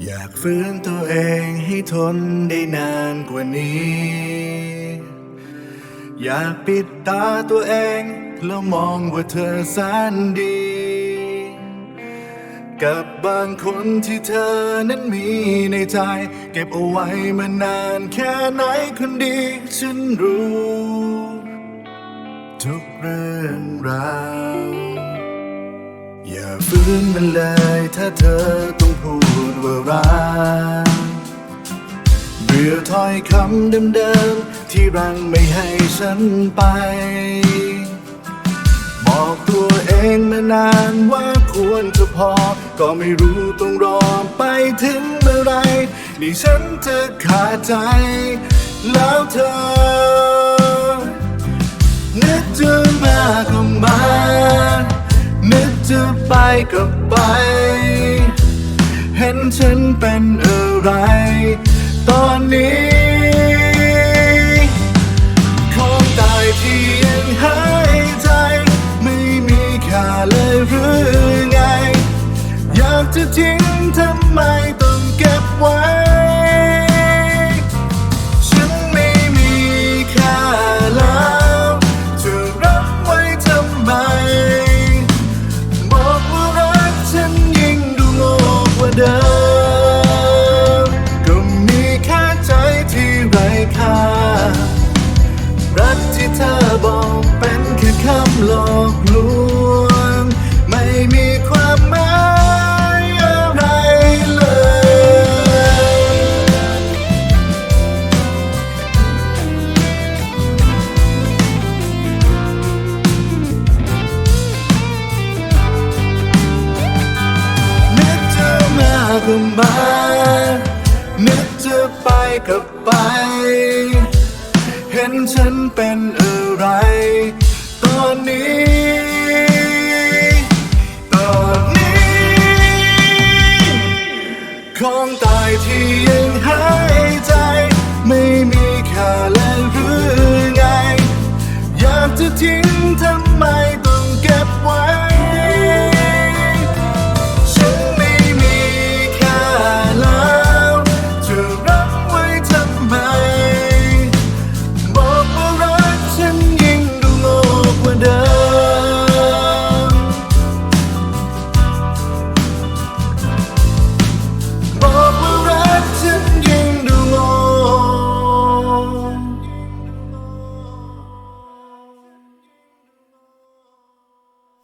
อยากฟื้นตัวเองให้ทนได้นานกว่านี้ อยากปิดตาตัวเอง แล้วมองว่าเธอแสนดี กับบางคนที่เธอนั้นมีในใจ เก็บเอาไว้มานานแค่ไหนคนดีฉันรู้ ทุกเรื่องราว อย่าฟื้นมันเลยถ้าเธอต พูดว่ารักเบื่อถ้อยคำเดิมๆที่รังไม่ให้ฉันไป บอกตัวเองมานานว่าควรจะพอ ก็ไม่รู้ต้องรอไปถึงเมื่อไร นี่ฉันจะขาดใจ แล้วเธอ นึกจะมาก็มานึกจะไปก็ไป ฉันเป็นอะไร ตอนนี้ำหลอกลวง ไม่มีความหมายอะไรเลย นึกจะมาก็มา นึกจะไปก็ไป เห็นฉันเป็นอะไร see